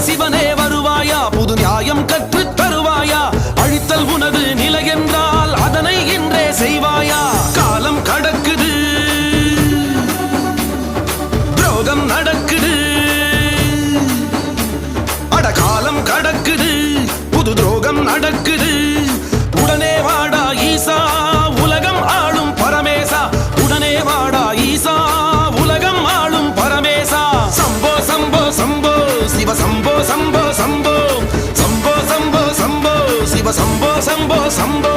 சிவனே வருவாயா? புது நியாயம் கற்றுத் தருவாயா? அழித்தல் உனது நிலை என்றால் அதனை இன்றே செய்வாயா? காலம் கடக்குது. துரோகம் நடக்குது. அட காலம் கடக்குது. புது துரோகம் நடக்குது. సంభో సంభో సంభో సంభో సంభో శివ సంభో సంభో సంభో